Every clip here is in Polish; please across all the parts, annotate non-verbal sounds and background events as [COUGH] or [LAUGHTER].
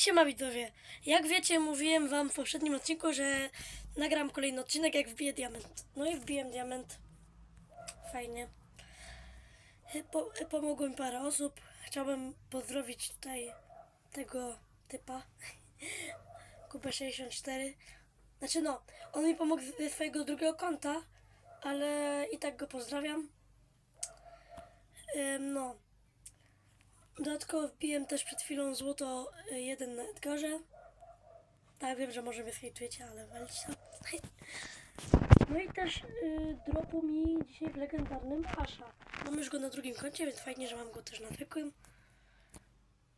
Siema widzowie, jak wiecie mówiłem wam w poprzednim odcinku, że nagram kolejny odcinek jak wbiję diament. No i wbiłem diament. Fajnie. Po, pomogło mi parę osób. Chciałbym pozdrowić tutaj tego typa. [LAUGHS] Kupę 64. Znaczy no, on mi pomógł ze swojego drugiego konta, ale i tak go pozdrawiam. No. Dodatkowo wbiłem też przed chwilą złoto y, jeden na Edgarze. Tak, wiem, że może mnie hejtujecie, ale to. No i też y, dropu mi dzisiaj w legendarnym Asha. Mam już go na drugim koncie, więc fajnie, że mam go też na zwykłym.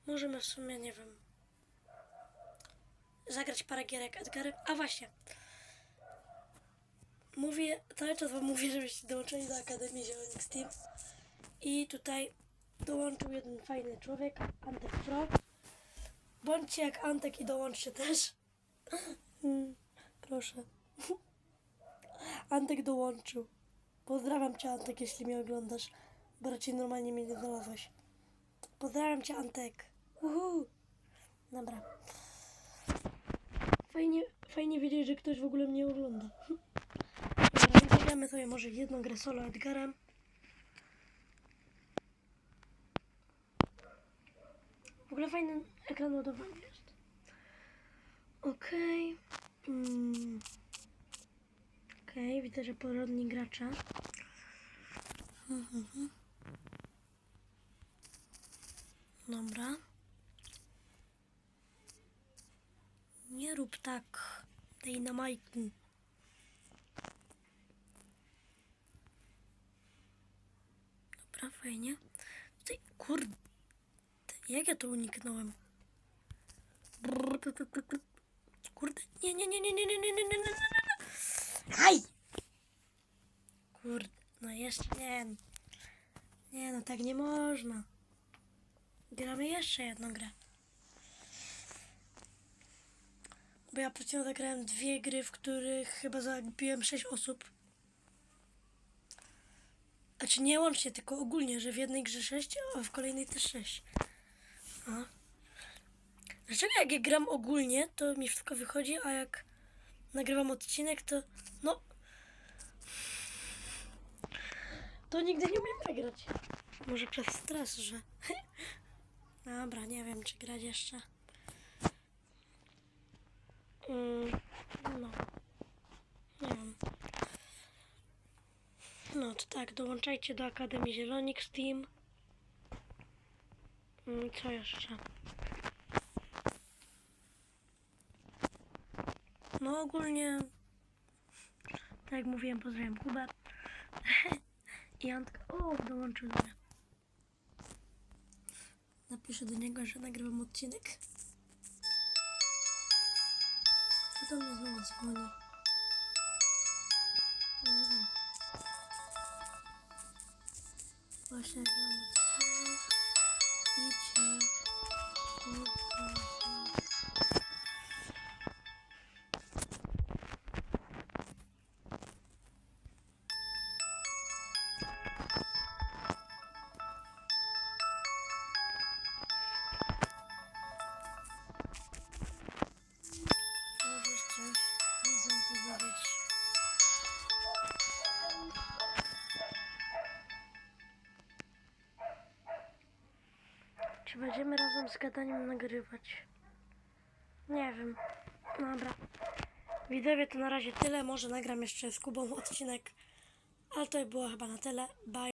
Możemy w sumie, nie wiem, zagrać parę gierek Edgarem. A właśnie. Mówię, cały czas wam mówię, żebyście dołączyli do Akademii Zielonych Steam. I tutaj dołączył jeden fajny człowiek, Antek Pro. Bądźcie jak Antek i dołączcie też. [LAUGHS] Proszę. [LAUGHS] Antek dołączył. Pozdrawiam cię Antek, jeśli mnie oglądasz, bo raczej normalnie mnie nie znalazłeś. Pozdrawiam cię Antek. Uhu. Dobra. Fajnie, fajnie wiedzieć, że ktoś w ogóle mnie ogląda. [LAUGHS] Zagramy sobie może jedną grę solo Edgarem. Ogóle fajny ekran ładowania jest. Okej. Mm. Okej, widzę, że porodni gracza. Dobra. Nie rób tak. Dej na majku. Dobra, fajnie. Tutaj, kurde. Jak ja to uniknąłem? Kurde, nie, nie, nie, nie, nie, nie, nie, nie, nie, nie, nie. Haj! Kurde, no jeszcze nie. Nie, no tak nie można. Gramy jeszcze jedną grę. Bo ja przed chwilą zagrałem dwie gry, w których chyba zabiłem sześć osób. Znaczy nie łącznie, tylko ogólnie, że w jednej grze sześć, a w kolejnej też sześć. A. Dlaczego jak ja gram ogólnie, to mi wszystko wychodzi, a jak nagrywam odcinek, to no... To nigdy nie umiem nagrać. Może przez stres, że... [LAUGHS] Dobra, nie wiem, czy grać jeszcze. Mm, no. Nie wiem. No to tak, dołączajcie do Akademii Zielonik Steam. Mm, Co jeszcze? No ogólnie, tak jak mówiłem, pozdrawiam Kubę. [LAUGHS] I Antka, o, dołączył do mnie. Napiszę do niego, że nagrywam odcinek. Kto do mnie znowu dzwoni? Nie wiem. Właśnie nagrywam odcinek. 一起。Czy będziemy razem z gadaniem nagrywać? Nie wiem. Dobra. Widzowie, to na razie tyle. Może nagram jeszcze z Kubą odcinek. Ale to by było chyba na tyle. Bye.